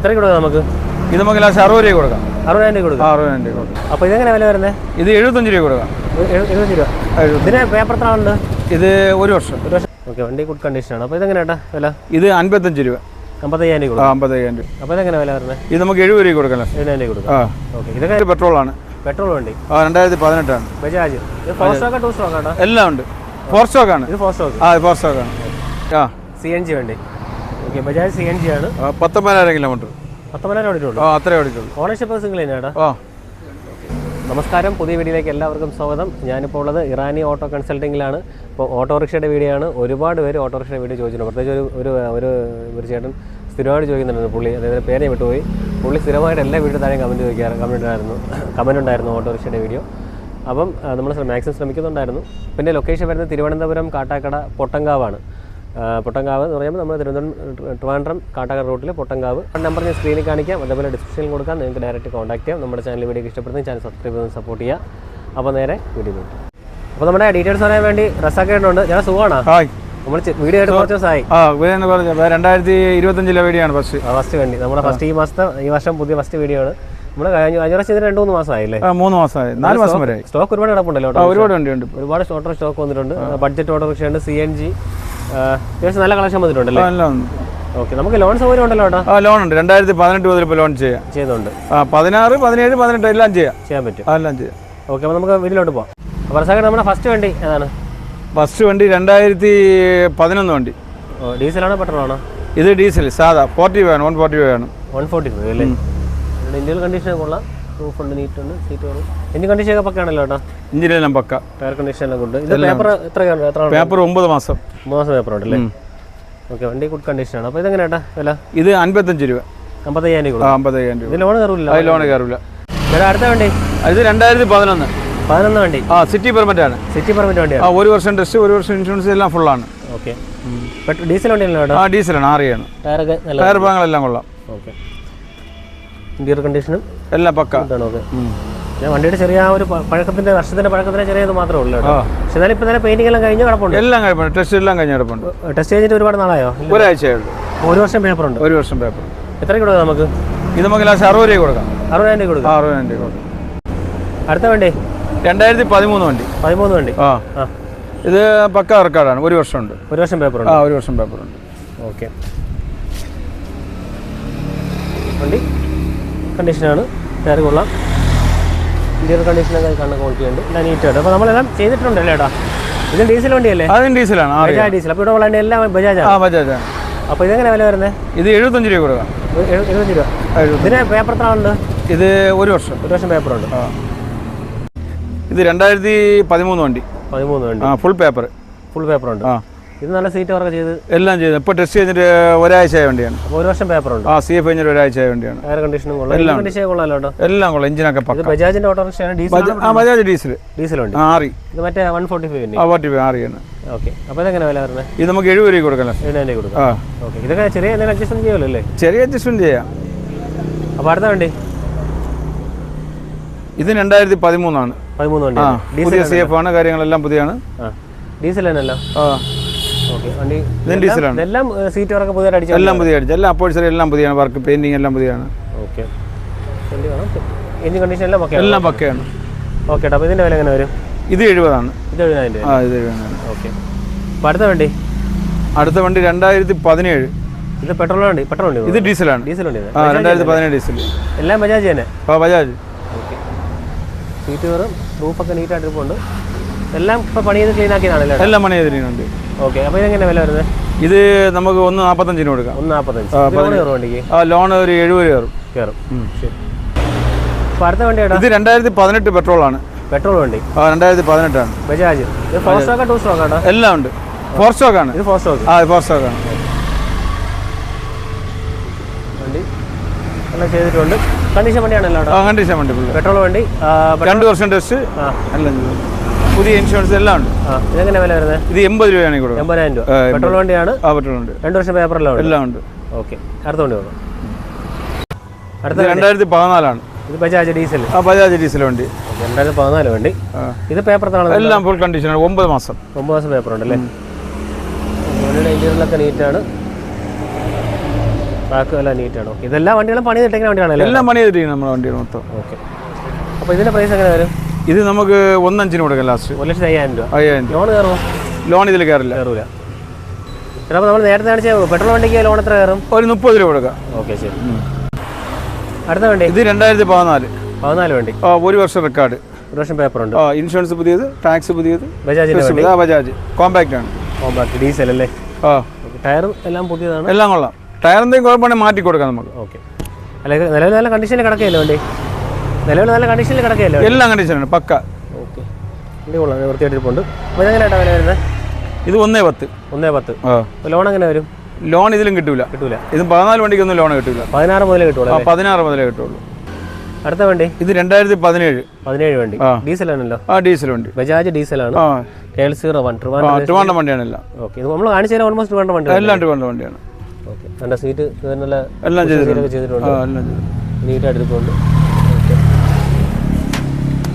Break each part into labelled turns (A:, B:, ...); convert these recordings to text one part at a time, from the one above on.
A: എത്ര കൊടുക്കാം നമുക്ക്?
B: ഇത് നമുക്ക് ലാസ്റ്റ് അറുപത് രൂപ കൊടുക്കാം.
A: അറുപതിനായിരം രൂപ കൊടുക്കാം.
B: അറുപതിനായിരം രൂപ കൊടുക്കാം.
A: അപ്പോൾ ഇതെങ്ങനെ വില വരുന്നത്
B: ഇത് എഴുപത്തഞ്ച് രൂപ കൊടുക്കാം.
A: എഴുപത്തഞ്ച് രൂപ. ഇതിന് പേപ്പർ എത്ര ഉണ്ട്
B: ഇത് ഒരു വർഷം.
A: ഒരു വർഷം. ഓക്കെ വണ്ടി ഗുഡ് കണ്ടീഷനാണ് അപ്പോൾ ഇതെങ്ങനെ ഏട്ടാ വില?
B: ഇത് അൻപത്തഞ്ച് രൂപ.
A: അമ്പത്തയ്യായിരം രൂപ
B: അമ്പത്തയ്യായിരം രൂപ.
A: അപ്പോൾ ഇതെങ്ങനെ വില വരുന്നത്
B: ഇത് നമുക്ക് എഴുപത് രൂപ കൊടുക്കാം
A: എഴുപതിനായിരം രൂപ കൊടുക്കാം. ഓക്കെ ഇതൊക്കെ
B: ഇത് പെട്രോളാണ്
A: പെട്രോൾ വണ്ടി.
B: ആ രണ്ടായിരത്തി പതിനെട്ടാണ്
A: ബജാജ്. ഫോർ സ്റ്റോക്കാ ടു സ്റ്റോക്കാ
B: എല്ലാം ഉണ്ട്. ഫോർ സ്റ്റോക്കാണ്
A: ഇത് ഫോർ സ്റ്റോക്ക്
B: ആ ഫോർ സ്റ്റോക്കാണ് ആ.
A: സി എൻ ജി വണ്ടി. Okay Bajaj C N G ആണ്.
B: പത്തൊമ്പതിനായിരം കിലോമീറ്റർ.
A: പത്തൊമ്പതിനായിരം ഓടിയിട്ടുള്ളൂ
B: ആ അത്രേ ഓടിക്കുള്ളൂ
A: ഓണർഷിപ്പ് സിംഗിൾ തന്നെയാടാ?
B: ആ.
A: നമസ്കാരം പുതിയ വീഡിയോയിലേക്ക് എല്ലാവർക്കും സ്വാഗതം. ഞാനിപ്പോൾ ഉള്ളത് ഇറാനി ഓട്ടോ കൺസൾട്ടിങ്ങിലാണ്. ഇപ്പോൾ ഓട്ടോറിക്ഷയുടെ വീഡിയോ ആണ് ഒരുപാട് പേര് ഓട്ടോറിക്ഷയുടെ വീഡിയോ ചോദിച്ചിട്ടുണ്ട്. പ്രത്യേകിച്ച് ഒരു ഒരു ഒരു ചേട്ടൻ സ്ഥിരമായിട്ട് ചോദിക്കുന്നുണ്ടായിരുന്നു പുള്ളി. അതായത് പേരെ വിട്ടുപോയി. പുള്ളി സ്ഥിരമായിട്ട് എല്ലാ വീഡിയോ താഴെ കമന്റ് ചോദിക്കാറ് കമന്റ് ഉണ്ടായിരുന്നു കമന്റ് ഉണ്ടായിരുന്നു ഓട്ടോറിക്ഷയുടെ വീഡിയോ. അപ്പം നമ്മൾ മാക്സിമം ശ്രമിക്കുന്നുണ്ടായിരുന്നു. പിന്നെ ലൊക്കേഷൻ വരുന്നത് തിരുവനന്തപുരം കാട്ടാക്കട പൊട്ടങ്കാവാണ് പൊട്ടങ്കാവ് എന്ന് പറയുമ്പോൾ നമ്മൾ തിരുവനന്തപുരം ട്രിവാൻഡ്രം കാട്ടാക്കട റൂട്ടിൽ പൊട്ടങ്കാവ്. നമ്പർ ഞാൻ സ്ക്രീനിൽ കാണിക്കാം. അതേപോലെ ഡിസ്ക്രിപ്ഷനിൽ കൊടുക്കാം. നിങ്ങൾക്ക് ഡയറക്റ്റ് കോൺടാക്ട് ചെയ്യാം. നമ്മുടെ ചാനൽ വീഡിയോ ഇഷ്ടപ്പെടുന്ന ചാനൽ സബ്സ്ക്രൈബ് ചെയ്ത് സപ്പോർട്ട് ചെയ്യുക. അപ്പോൾ നേരെ വീഡിയോ നോക്കാം. അപ്പോൾ നമ്മുടെ ഡീറ്റെയിൽസ് അറിയാൻ വേണ്ടി സുഖമാണോ?
B: ഹായ്.
A: നമ്മൾ വീഡിയോ കുറച്ച് ദിവസമായി.
B: രണ്ടായിരത്തി ഇരുപത്തഞ്ചിലെ വീഡിയോ ആണ്
A: ഫസ്റ്റ് ഫസ്റ്റ് വേണ്ടി. നമ്മുടെ ഫസ്റ്റ് ഈ മാസത്തെ ഈ വർഷം പുതിയ ഫസ്റ്റ് വീഡിയോ ആണ്. നമ്മൾ കഴിഞ്ഞ കഴിഞ്ഞ പ്രാവശ്യം ഇതിന് രണ്ട് മൂന്ന് മാസമായില്ലേ?
B: മൂന്ന് മാസമായി. നാല് മാസം വരെ
A: സ്റ്റോക്ക് ഒരുപാട് കിടപ്പുണ്ടല്ലോ
B: ഒരുപാട് വണ്ടിയുണ്ട്.
A: ഒരുപാട് ഓട്ടോ സ്റ്റോക്ക് വന്നിട്ടുണ്ട്. ബഡ്ജറ്റ് ഓട്ടോറിക്ഷ ഉണ്ട്. സി എൻ ജി അത്യാവശ്യം നല്ല കളക്ഷൻ വന്നിട്ടുണ്ടല്ലോ? ഓക്കെ നമുക്ക് ലോൺ സൗകര്യം ഉണ്ടല്ലോ
B: ആ ലോൺ ഉണ്ട്. രണ്ടായിരത്തി പതിനെട്ട് മുതൽ ഇപ്പോൾ ലോൺ ചെയ്യാം.
A: ചെയ്തുണ്ട്
B: ആ പതിനാറ് പതിനേഴ് പതിനെട്ട് എല്ലാം ചെയ്യാം.
A: ചെയ്യാൻ പറ്റും.
B: എല്ലാം ചെയ്യാം.
A: ഓക്കെ അപ്പോൾ നമുക്ക് വീട്ടിലോട്ട് പോകാം അപ്പോൾ റസാഖ് നമ്മുടെ ഫസ്റ്റ് വണ്ടി ഏതാണ്?
B: ഫസ്റ്റ് വണ്ടി രണ്ടായിരത്തി പതിനൊന്ന് വണ്ടി.
A: ഓ ഡീസലാണോ പെട്രോളാണോ?
B: ഇത് ഡീസൽ സാധാ. ഫോർട്ടി ഫൈവ് ആണ് വൺ ഫോർട്ടി ഫൈവ് ആണ്
A: വൺ ഫോർട്ടി ഫൈവ് അല്ലേ ഇന്ത്യയിൽ കണ്ടീഷൻ കൊള്ളാം പ്രൂഫ് ഉണ്ട് നീറ്റ് ഉണ്ട് സീറ്റ് എഞ്ചിൻ കണ്ടീഷൻ ഒക്കെ പക്കാണല്ലോ കേട്ടോ
B: ഇഞ്ചിനെല്ലാം പക്ക.
A: ടയർ കണ്ടീഷൻ എല്ലാം കൊണ്ട്. ഇത് പേപ്പർ എത്ര എത്ര
B: പേപ്പർ ഒമ്പത് മാസം.
A: ഒമ്പത് മാസം പേപ്പർ ഉണ്ടല്ലേ? ഓക്കെ വണ്ടി ഗുഡ് കണ്ടീഷനാണ് അപ്പോൾ ഇതെങ്ങനെ ഏട്ടാ വില?
B: ഇത് അൻപത്തഞ്ച് രൂപ.
A: അമ്പത്തയ്യായിരം രൂപ
B: അമ്പത്തയ്യായിരം രൂപ.
A: ലോൺ കയറില്ല
B: ലോൺ കയറില്ല
A: ഇവിടെ അടുത്ത വണ്ടി?
B: ഇത് രണ്ടായിരത്തി പതിനൊന്ന്.
A: പതിനൊന്ന് വണ്ടി?
B: ആ സിറ്റി പെർമിറ്റ് ആണ്.
A: സിറ്റി പെർമിറ്റ്
B: ആ ഒരു വർഷം ടെസ്റ്റ് ഒരു വർഷം ഇൻഷുറൻസ് എല്ലാം ഫുള്ളാണ്
A: ഓക്കെ ഡീസൽ വണ്ടിയല്ലോ കേട്ടോ
B: ആ ഡീസലാണ് ആറിയാണ്
A: ടയറൊക്കെ
B: ടയർ ഭാഗങ്ങളെല്ലാം കൊള്ളാം.
A: ഓക്കെ ഇന്റീരിയർ കണ്ടീഷനും
B: എല്ലാം
A: പക്കാണ് ഓക്കെ ഞാൻ വണ്ടിയുടെ ചെറിയ ഒരു പഴക്കത്തിന്റെ വർഷത്തിന്റെ പഴക്കത്തിന്റെ ചെറിയത് മാത്രമേ ഉള്ളൂ പക്ഷെ എന്നാലും ഇപ്പൊ തന്നെ പെയിന്റിംഗ് എല്ലാം കഴിഞ്ഞ് കിടപ്പുണ്ട്.
B: എല്ലാം കഴിപ്പുണ്ട് ടെസ്റ്റ് എല്ലാം കഴിഞ്ഞ് കിടപ്പുണ്ട്.
A: ടെസ്റ്റ് ചെയ്തിട്ട് ഒരുപാട് നാളായോ.
B: ഒരാഴ്ചയുള്ളൂ
A: ഒരു വർഷം പേപ്പർ ഉണ്ട്.
B: ഒരു വർഷം പേപ്പർ
A: എത്ര കൊടുക്കാം നമുക്ക്?
B: ഇത് നമുക്ക് ലാസ്റ്റ് അറുപത് രൂപ കൊടുക്കാം.
A: അറുപതിനായിരം രൂപ കൊടുക്കാം.
B: അറുപതിനായിരം രൂപ കൊടുക്കാം.
A: അടുത്ത വണ്ടി?
B: രണ്ടായിരത്തി പതിമൂന്ന് വണ്ടി.
A: പതിമൂന്ന് വണ്ടി.
B: ആ.
A: ആ.
B: ഇത് പക്ക റെക്കോർഡാണ് ഒരു വർഷമുണ്ട്.
A: ഒരു വർഷം പേപ്പർ ഉണ്ട്.
B: ആ ഒരു വർഷം പേപ്പർ ഉണ്ട്.
A: ഓക്കെ. വണ്ടി. കണ്ടീഷനാണ് ടയർ കൊള്ളാം. ഇന്റീരിയർ കണ്ടീഷനൊക്കെ കാണുന്ന ക്വാളിറ്റി ഉണ്ട് എല്ലാം നീറ്റായിട്ട് അപ്പോൾ നമ്മളെല്ലാം ചെയ്തിട്ടുണ്ടല്ലേ ഏട്ടാ. ഇത് ഡീസൽ വണ്ടിയല്ലേ?
B: അതും ഡീസലാണ്
A: ബജാജ് ഡീസൽ അപ്പോൾ ഇവിടെ ഉള്ള എല്ലാം എല്ലാം
B: ആ
A: ബജാജാണ് അപ്പോൾ ഇതെങ്ങനെ വില വരുന്നത്?
B: ഇത് എഴുപത്തഞ്ച് രൂപ കൊടുക്കാം.
A: എഴുപത്തഞ്ച് രൂപ. ഇതിനെ പേപ്പർ എത്ര ഉണ്ട്
B: ഇത് ഒരു വർഷം.
A: ഒരു വർഷം പേപ്പർ ഉണ്ട്.
B: ആ. ഇത് രണ്ടായിരത്തി പതിമൂന്ന് വണ്ടി.
A: പതിമൂന്ന് വണ്ടി.
B: ആ ഫുൾ പേപ്പർ
A: ഫുൾ പേപ്പർ ഉണ്ട്.
B: ആ.
A: ഇത് നല്ല സീറ്റ് വർക്ക് ചെയ്ത്
B: എല്ലാം ചെയ്തു. ഇപ്പോൾ ടെസ്റ്റ് കഴിഞ്ഞിട്ട് ഒരാഴ്ച ആയ വണ്ടിയാണ്.
A: ഒരു വർഷം പേപ്പർ ഉണ്ട്.
B: ആ സി എഫ് കഴിഞ്ഞിട്ട് ഒരാഴ്ച ആയ വണ്ടിയാണ്
A: എയർ കണ്ടീഷനും കൊള്ളാം. കണ്ടീഷൻ കൊള്ളാമല്ലോ
B: എല്ലാം കൊള്ളാം. എഞ്ചിനൊക്കെ പക്ക.
A: ബജാജിന്റെ ഓട്ടോറിക്ഷയാണ് ഡീസൽ
B: ആ ബജാജ് ഡീസൽ
A: ഡീസൽ
B: ഉണ്ട്. ആറി.
A: ഇത് മറ്റേ വൺ ഫോർട്ടി ഫൈവ്
B: ആ ഫോർട്ടി ഫൈവ് ആറിയാണ്
A: ഓക്കെ അപ്പോൾ ഇതെങ്ങനെ വില വരുന്നത്
B: ഇത് നമുക്ക് എഴുപത് രൂപ കൊടുക്കാം
A: എഴുപതിനായിരം കൊടുക്കാം.
B: ആ.
A: ഓക്കെ ഇതൊക്കെ ചെറിയ എന്തെങ്കിലും അഡ്ജസ്റ്റ്മെന്റ് ചെയ്യുമല്ലോ അല്ലേ?
B: ചെറിയ അഡ്ജസ്റ്റ്മെന്റ് ചെയ്യാം.
A: അപ്പോൾ അടുത്ത വണ്ടി.
B: ഇത് രണ്ടായിരത്തി പതിമൂന്നാണ്
A: പതിമൂന്ന് വണ്ടി
B: പുതിയ സി എഫ് ആണ് കാര്യങ്ങളെല്ലാം പുതിയാണ്.
A: ഡീസൽ തന്നെയല്ലോ.
B: ആ. ഡീസലാണ്
A: ഇതെല്ലാം സീറ്റ് വർക്ക് പുതിയ അടിച്ചു
B: എല്ലാം പുതിയ അടിച്ച എല്ലാം അപ്പോഴ്സറി എല്ലാം പുതിയാണ് വർക്ക് പെയിന്റിങ് എല്ലാം പുതിയാണ്.
A: ഓക്കെ. എഞ്ചിൻ കണ്ടീഷൻ എല്ലാം ഓക്കെ
B: എല്ലാം പക്കയാണ്.
A: ഓക്കെ അപ്പോൾ ഇതിന്റെ വില എങ്ങനെ വരും?
B: ഇത് എഴുപതാണ്.
A: ഇത് എഴുപതിനായിരം
B: ആ ഇത് എഴുപതാണ്
A: ഓക്കെ. അപ്പോൾ അടുത്ത വണ്ടി?
B: അടുത്ത വണ്ടി രണ്ടായിരത്തി പതിനേഴ്
A: ഇത് പെട്രോൾ വണ്ടി പെട്രോൾ വണ്ടി
B: ഇത് ഡീസലാണ്.
A: ഡീസൽ വണ്ടി
B: ആ രണ്ടായിരത്തി പതിനേഴ് ഡീസൽ.
A: എല്ലാം ബജാജ് തന്നെ.
B: ആ ബജാജ്.
A: ഓക്കെ. സീറ്റ് കയറും റൂഫൊക്കെ നീറ്റായിട്ട് ഇരിപ്പുണ്ട് എല്ലാം ഇപ്പോൾ പണി ചെയ്ത് ക്ലീൻ ആക്കിയതാണല്ലേ?
B: എല്ലാം മണി എതിരുന്നുണ്ട്
A: ഓക്കെ അപ്പോൾ ഇതെങ്ങനെ വില വരുന്നത്?
B: ഇത് നമുക്ക് ഒന്ന് നാൽപ്പത്തഞ്ചിന് കൊടുക്കാം.
A: ഒന്ന് നാൽപ്പത്തഞ്ച്
B: ആ,
A: ലോൺ വണ്ടിക്ക്?
B: ആ ലോൺ ഒരു എഴുപത് കയറും.
A: കയറും. ശരി. അപ്പോൾ അടുത്ത വണ്ടി
B: ഇത് രണ്ടായിരത്തി പതിനെട്ട് പെട്രോളാണ്
A: പെട്രോൾ വണ്ടി.
B: ആ രണ്ടായിരത്തി പതിനെട്ടാണ്
A: ബജാജ്. ഫോർ സ്റ്റോക്കാ ടു സ്റ്റോക്കാ
B: എല്ലാം ഉണ്ട്. ഫോർ സ്റ്റോക്കാണ്
A: ഇത് ഫോർ സ്റ്റോക്ക്
B: ആ ഫോർ സ്റ്റോക്കാണ്
A: വണ്ടി. എല്ലാം ചെയ്തിട്ടുണ്ട്. കണ്ടീഷൻ വണ്ടിയാണല്ലോ
B: ആ കണ്ടീഷൻ വണ്ടി
A: പെട്രോൾ വണ്ടി.
B: രണ്ട് വർഷം ടെസ്റ്റ്. എല്ലാം. പുതിയ ഇൻഷുറൻസ് എല്ലാം ഉണ്ട്.
A: ഇതെങ്ങനെ വില വരുന്നത്
B: ഇത് എൺപത് രൂപയാണ് കൊടുക്കുന്നത്.
A: എൺപതിനായിരം രൂപ. പെട്രോൾ വണ്ടിയാണ്?
B: ആ പെട്രോൾ ഉണ്ട്
A: രണ്ട് വർഷം പേപ്പറെല്ലാം ഉണ്ട്.
B: എല്ലാം ഉണ്ട്.
A: ഓക്കെ. അടുത്ത വണ്ടി നോക്കാം. അടുത്ത
B: രണ്ടായിരത്തി പതിനാലാണ്
A: ഇത് ബജാജ് ഡീസൽ.
B: ആ ബജാജ് ഡീസൽ വണ്ടി.
A: രണ്ടായിരത്തി പതിനാല് വണ്ടി. ഇത് പേപ്പർ എത്ര
B: എല്ലാം ഫുൾ കണ്ടീഷനാണ് ഒമ്പത് മാസം.
A: ഒമ്പത് മാസം പേപ്പർ ഉണ്ടല്ലേ അല്ലേ നീറ്റാണ്. എല്ലാം നീറ്റാണ്. ഇതെല്ലാം വണ്ടികളും പണി തിട്ടിങ്ങനെ വണ്ടിയാണല്ലേ
B: എല്ലാം പണി നമ്മുടെ വണ്ടികൾ മൊത്തം.
A: ഓക്കെ. അപ്പോൾ ഇതിന്റെ പ്രൈസ് എങ്ങനെ വരും?
B: ഇത് നമുക്ക് ഒന്നഞ്ചിന് കൊടുക്കാം ലാസ്റ്റ്
A: ഒരു ലക്ഷത്തി അയ്യായിരം രൂപ.
B: അയ്യായിരം രൂപ.
A: ലോൺ കയറുമോ?
B: ലോൺ ഇതിൽ കയറില്ല.
A: കയറൂല. ചിലപ്പോൾ അപ്പോൾ നമ്മൾ നേരത്തെ കാണിച്ച പെട്രോൾ വണ്ടിക്ക് ലോൺ എത്ര കയറും?
B: ഒരു മുപ്പത് രൂപ കൊടുക്കാം.
A: ഓക്കെ ശരി. അടുത്ത വണ്ടി?
B: ഇത് രണ്ടായിരത്തി പതിനാല്.
A: പതിനാല് വണ്ടി.
B: ആ ഒരു വർഷം റെക്കോർഡ്
A: ഒരു വർഷം പേപ്പർ ഉണ്ട്.
B: ആ ഇൻഷുറൻസ് പുതിയത് ടാക്സ് പുതിയത്.
A: ബജാജിന്റെ വണ്ടി.
B: ആ ബജാജ്. കോമ്പാക്റ്റ് ആണ്.
A: കോമ്പാക്ട് ഡീസൽ അല്ലേ?
B: ആ.
A: ടയർ എല്ലാം പുതിയതാണ്.
B: എല്ലാം കൊള്ളാം. ടയർ എന്തെങ്കിലും കുഴപ്പമാണെങ്കിൽ മാറ്റി കൊടുക്കാം നമുക്ക്.
A: ഓക്കെ. അല്ലെങ്കിൽ നല്ല നിലവിൽ നല്ല കണ്ടീഷനിൽ കിടക്കുകയല്ലേ വണ്ടി? നിലവിൽ നല്ല കണ്ടീഷനിൽ കിടക്കുകയല്ലേ
B: എല്ലാം കണ്ടീഷനാണ് പക്ക.
A: ഓക്കെ കൊള്ളാം വൃത്തിയായിട്ടിരിപ്പുണ്ട് അപ്പോൾ ഇതെങ്ങനെയാട്ടാ വില വരുന്നത്?
B: ഇത് ഒന്നേ പത്ത്.
A: ഒന്നേ പത്ത്. ലോൺ എങ്ങനെ വരും?
B: ലോൺ ഇതിലും കിട്ടൂല.
A: കിട്ടൂല.
B: ഇത് പതിനാല് വണ്ടിക്കൊന്നും ലോൺ കിട്ടൂല.
A: പതിനാറ് മുതലേ കിട്ടുള്ളൂ
B: പതിനാറ് മുതലേ കിട്ടുള്ളൂ.
A: അടുത്ത വണ്ടി?
B: ഇത് രണ്ടായിരത്തി പതിനേഴ്.
A: പതിനേഴ് വണ്ടി.
B: ഡീസൽ
A: ആണല്ലോ
B: ആ ഡീസൽ വണ്ടി.
A: Bajaj ഡീസലാണ്. K L zero one Trivandrum
B: വണ്ടിയാണ് എല്ലാം.
A: ഓക്കെ ഇത് നമ്മൾ കാണിച്ചാൽ ഓൾമോസ്റ്റ് വേണ്ട വണ്ടി
B: എല്ലാം ട്രിവാൻഡ്രം വണ്ടിയാണ്.
A: ഓക്കെ സീറ്റ് നല്ല
B: എല്ലാം ചെയ്തിട്ടുണ്ട്.
A: നീറ്റായിട്ട് ഓക്കെ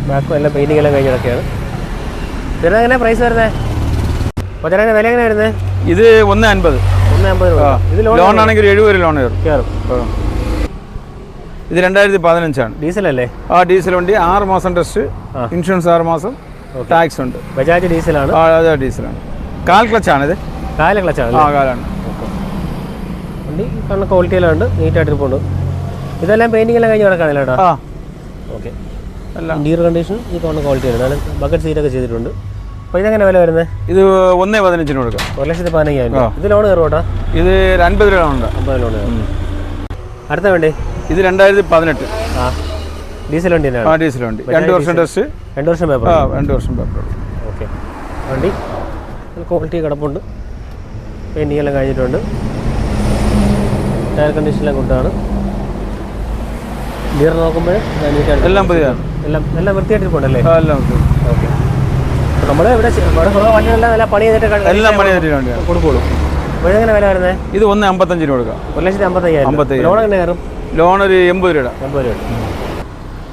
A: ബാക്കും എല്ലാം പെയിന്റിംഗ് എല്ലാം കഴിഞ്ഞിടക്കെയാണ് ഇതിന് എങ്ങനെ പ്രൈസ് വരുന്നത് കൊച്ചനെ വില എങ്ങനെ വരുന്നത്
B: ഇത് ഒന്ന് അൻപത്.
A: ഒന്ന് അമ്പത് രൂപ. ഇത് ലോൺ
B: ആണെങ്കിൽ ഒരു എഴുപത് ലോൺ കയറും.
A: കയറും.
B: ഇത് രണ്ടായിരത്തി പതിനഞ്ചാണ്.
A: ഡീസൽ അല്ലേ?
B: ആ ഡീസൽ വണ്ടി ആറ് മാസം ടെസ്റ്റ് ഇൻഷുറൻസ് ആറ് മാസം. ടാക്സ് ഉണ്ട്.
A: ബജാജ് ഡീസലാണ്
B: ആ അതെ ഡീസലാണ് കാൽ ക്ലച്ചാണിത്
A: കാല ക്ലച്ചാണ്
B: ആ കാലാണ്.
A: വണ്ടി കാരണം ക്വാളിറ്റി എല്ലാം ഉണ്ട്. നീറ്റായിട്ട് ഇരിപ്പുണ്ട് ഇതെല്ലാം പെയിന്റിംഗ് എല്ലാം കഴിഞ്ഞ് കിടക്കാണല്ലോ
B: ആ.
A: ഓക്കെ ഇന്റീരിയർ കണ്ടീഷൻ ഈ കാണുന്ന ക്വാളിറ്റി ആണ്. ബക്കറ്റ് ബക്കറ്റ് സീറ്റൊക്കെ ചെയ്തിട്ടുണ്ട്. അപ്പോൾ ഇതെങ്ങനെ വില വരുന്നത്
B: ഇത് ഒന്നേ പതിനഞ്ചിന് കൊടുക്കാം.
A: ഒരു ലക്ഷത്തി പതിനയ്യായിരം ഇത് ലോൺ കയറും കേട്ടോ
B: ഇത് ഒരു അൻപത് രൂപ ഉണ്ട്
A: അമ്പത് ലോൺ അടുത്ത വേണ്ടേ?
B: ഇത് രണ്ടായിരത്തി പതിനെട്ട്.
A: ആ. ഡീസൽ വണ്ടി
B: ആ
A: തന്നെയാണ്
B: ഡീസൽ വണ്ടി. രണ്ട് വർഷം ടെസ്റ്റ്
A: രണ്ട് വർഷം പേപ്പർ
B: ആ രണ്ട് വർഷം പേപ്പർ
A: ഓക്കെ. വണ്ടി? ക്വാളിറ്റി കിടപ്പുണ്ട്. പെയിന്റിംഗ് എല്ലാം കഴിഞ്ഞിട്ടുണ്ട്. ടയർ കണ്ടീഷനെല്ലാം കൊണ്ടാണ് ഗിയർ നോക്കുമ്പോൾ
B: എല്ലാം പുതിയതാണ്.
A: എല്ലാം എല്ലാം വൃത്തിയായിട്ട് ഇരിപ്പുണ്ടല്ലേ
B: ആ എല്ലാം.
A: ഓക്കെ. നമ്മുടെ ഇവിടെ ഇവിടെ വണ്ടികളെല്ലാം നല്ല പണി ചെയ്തിട്ട്
B: എല്ലാം പണി ചെയ്തിട്ട്
A: കൊടുക്കുള്ളൂ. എങ്ങനെ വില വരുന്നത്
B: ഇത് ഒന്ന് അമ്പത്തഞ്ചിന് കൊടുക്കാം.
A: ഒരു ലക്ഷത്തി അമ്പത്തയ്യായിരം
B: അമ്പത്തയ്യായിരം.
A: ലോൺ എങ്ങനെ കയറും?
B: ലോൺ ഒരു എൺപത് രൂപ
A: എൺപത് രൂപ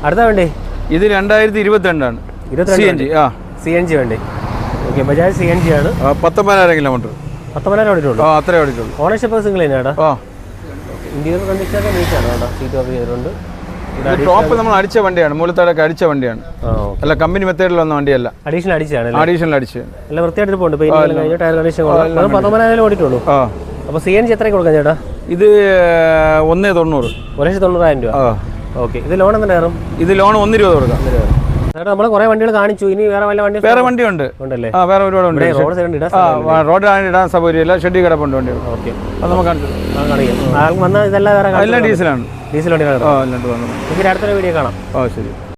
A: അടുത്ത വണ്ടി?
B: ഇത് രണ്ടായിരത്തി ഇരുപത്തിരണ്ടാണ്. സി എൻ ജി ആ.
A: സി എൻ ജി വണ്ടി. Okay Bajaj C N G ആണ്.
B: പത്തൊമ്പതിനായിരം കിലോമീറ്റർ.
A: പത്തൊമ്പതിനായിരം ഓടിയിട്ടുള്ളൂ?
B: ആ അത്രേ ഓടിക്കുള്ളൂ
A: ഓണർഷിപ്പ് സിംഗിൾ തന്നെയാടാ
B: ആ.
A: ഇന്റീരിയർ കണ്ടീഷനൊക്കെ നീറ്റാണ് കേട്ടോ. സീറ്റ് കവർ ചെയ്തിട്ടുണ്ട്.
B: ടോപ്പ് നമ്മൾ അടിച്ച വണ്ടിയാണ് മൂലത്താടൊക്കെ അടിച്ച വണ്ടിയാണ്. അല്ല കമ്പനി മെത്തേഡിൽ വന്ന വണ്ടിയല്ല.
A: അഡീഷണൽ അടിച്ചാണ്
B: അഡീഷണൽ അടിച്ച്.
A: നല്ല വൃത്തിയായിട്ട് പോകുന്നുണ്ട് പത്തൊമ്പതിനായിരം ഓടിയിട്ടുള്ളൂ.
B: ആ.
A: അപ്പോൾ സി എൻ ജി എത്രയ്ക്ക് കൊടുക്കാം ചേട്ടാ?
B: ഇത് ഒന്നേ തൊണ്ണൂറ്.
A: ഒരു ലക്ഷത്തി തൊണ്ണൂറായിരം രൂപ ഓക്കെ. ഇത് ലോൺ എങ്ങനെ കയറും?
B: ഇത് ലോൺ ഒന്ന് രൂപ കൊടുക്കാം
A: നമ്മൾ കുറേ വണ്ടികൾ കാണിച്ചു. ഇനി വേറെ വല്ല വണ്ടി
B: വേറെ വണ്ടിയുണ്ട്.
A: ഉണ്ടല്ലേ?
B: ആ വേറെ ഒരുപാട് ഉണ്ട്
A: റോഡ് സൈഡ് ഇടാൻ
B: ഇടാൻ സൗകര്യമില്ല. ഷെഡിൽ കിടപ്പുണ്ട് വണ്ടി
A: ഓക്കെ.
B: അത് നമുക്ക് കാണിച്ചു
A: വന്നാൽ ഇതെല്ലാം വേറെ
B: എല്ലാം ഡീസലാണ്.
A: ഡീസൽ വണ്ടികളാണ്. അടുത്തൊരു വീഡിയോ കാണാം.
B: ഓ ശരി.